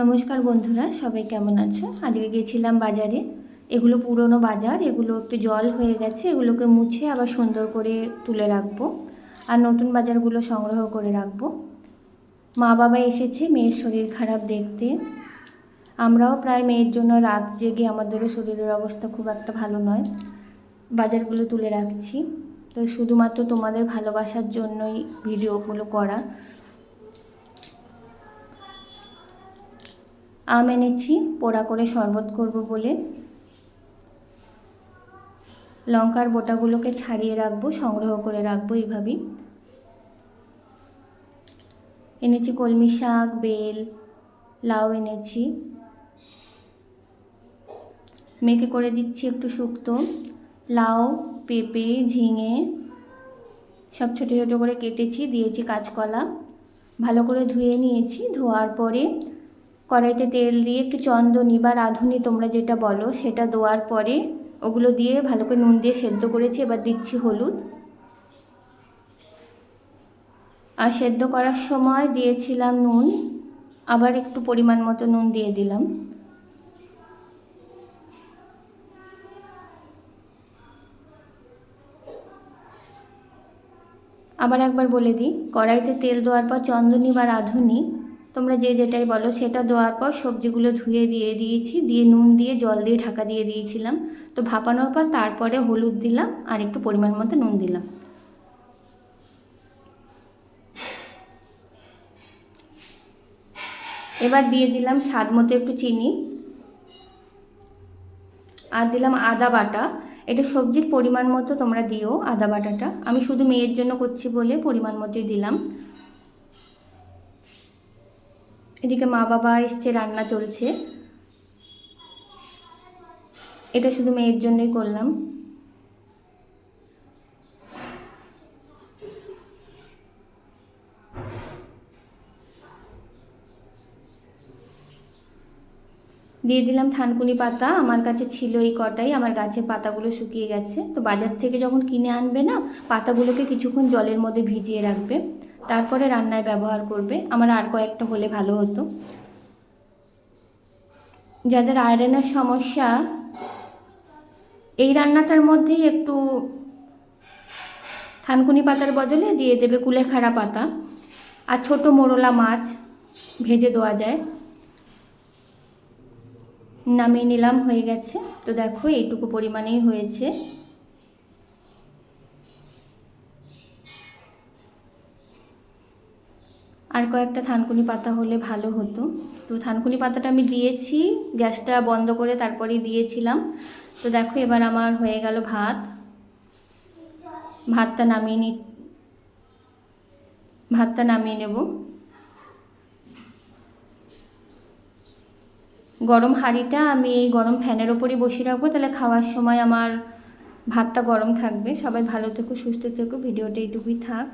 নমস্কার বন্ধুরা, সবাই কেমন আছো? আজকে গেছিলাম বাজারে। এগুলো পুরনো বাজার, এগুলো একটু জল হয়ে গেছে, এগুলোকে মুছে আবার সুন্দর করে তুলে রাখব আর নতুন বাজারগুলো সংগ্রহ করে রাখব। মা বাবা এসেছে, মেয়ের শরীর খারাপ দেখতে। আমরাও প্রায় মেয়ের জন্য রাত জেগে আমাদেরও শরীরের অবস্থা খুব একটা ভালো নয়। বাজারগুলো তুলে রাখছি। তো শুধুমাত্র তোমাদের ভালোবাসার জন্যই ভিডিওগুলো করা। আম এনেছি, পোড়া করে শরবত করব বলে। লঙ্কার বোটাগুলোকে ছাড়িয়ে রাখব, সংগ্রহ করে রাখব এইভাবেই। এনেছি কলমি শাক, বেল, লাউ এনেছি। মেখে করে দিচ্ছি একটু শুক্তো। লাউ, পেঁপে, ঝিঙে, সব ছোটো ছোটো করে কেটেছি, দিয়েছি কাঁচকলা। ভালো করে ধুয়ে নিয়েছি, ধোয়ার পরে কড়াইতে তেল দিয়ে একটু চন্দনি বা রাঁধুনি তোমরা যেটা বলো, সেটা দেওয়ার পরে ওগুলো দিয়ে ভালো করে নুন দিয়ে সেদ্ধ করেছি, এবার দিচ্ছি হলুদ। আর সেদ্ধ করার সময় দিয়েছিলাম নুন, আবার একটু পরিমাণ মতো নুন দিয়ে দিলাম। আবার একবার বলে দিই, কড়াইতে তেল দেওয়ার পর চন্দনী বা রাঁধুনি তোমরা যে যেটাই বলো সেটা দেওয়ার পর সবজিগুলো ধুয়ে দিয়ে দিয়েছি, দিয়ে নুন দিয়ে জল দিয়ে ঢাকা দিয়ে দিয়েছিলাম। তো ভাপানোর পর তারপরে হলুদ দিলাম আর একটু পরিমাণ মতো নুন দিলাম। এবার দিয়ে দিলাম স্বাদ মতো একটু চিনি। আর দিলাম আদা বাটা। এটা সবজির পরিমাণ মতো তোমরা দিও আদা বাটাটা। আমি শুধু মেয়ের জন্য করছি বলে পরিমাণ মতোই দিলাম। এদিকে মা বাবা এসছে, রান্না চলছে। এটা শুধু মেয়ের জন্যই করলাম। দিয়ে দিলাম থানকুনি পাতা। আমার কাছে ছিল এই কটাই, আমার গাছের পাতাগুলো শুকিয়ে গেছে। তো বাজার থেকে যখন কিনে আনবে না, পাতাগুলোকে কিছুক্ষণ জলের মধ্যে ভিজিয়ে রাখবে। তারপরে রান্নায় ব্যবহার করবে। আমার আর কয়েকটা হলে ভালো হতো। যাদের আয়রনের সমস্যা, এই রান্নাটার মধ্যেই একটু থানকুনি পাতার বদলে দিয়ে দেবে কুলেখাড়া পাতা। আর ছোট মোরলা মাছ ভেজে দেওয়া যায়। নামিয়ে নিলাম, হয়ে গেছে। তো দেখো, এইটুকু পরিমাণেই হয়েছে। আর কয়েকটা থানকুনি পাতা হলে ভালো হতো। তো থানকুনি পাতাটা আমি দিয়েছি, গ্যাসটা বন্ধ করে তারপরে দিয়েছিলাম। তো দেখো এবার আমার হয়ে গেল ভাত। ভাতটা নামিয়ে নি, ভাতটা নামিয়ে নেব। গরম হাঁড়িটা আমি এই গরম ফ্যানের ওপরই বসিয়ে রাখব। তাহলে খাওয়ার সময় আমার ভাতটা গরম থাকবে। সবাই ভালো থেকো, সুস্থ থেকো। ভিডিওটা এইটুকুই থাক।